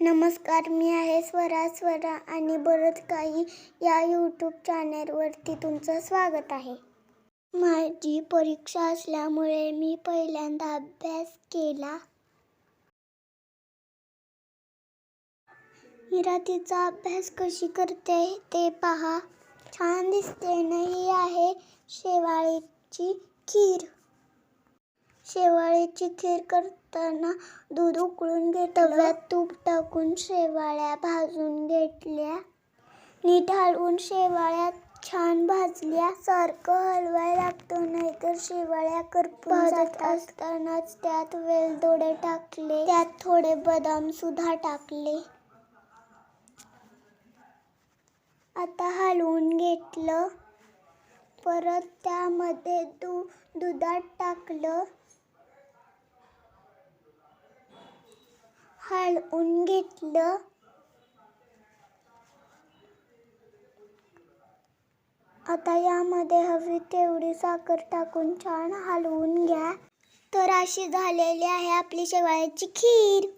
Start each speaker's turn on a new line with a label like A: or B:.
A: नमस्कार मी आहे स्वरा स्वरा आणि बरंच काही या यूट्यूब चॅनेलवरती तुमचं स्वागत आहे. माझी परीक्षा असल्यामुळे मी पहिल्यांदा अभ्यास केला. मीरा अभ्यास कशी करते ते पहा. छान दिसते नाही आहे शेवाळीची खीर. शेवाळीची खीर करताना दूध उकळून घेतलं. तूप टाकून शेवाळ्या भाजून घेतल्या. नीट हलवून शेवाळ्या छान भाजल्या. सारखं हलवायला लागतं नाहीतर शेवाळ्या करपून भाजत असतानाच त्यात वेलदोडे टाकले. त्यात थोडे बदाम सुद्धा टाकले. आता हलवून घेतलं. परत त्यामध्ये दू दुधात टाकलं. हलवून घेतलं. आता यामध्ये हवी तेवढी साखर टाकून छान हलवून घ्या. तर अशी झालेली आहे आपली शेवाळ्याची खीर.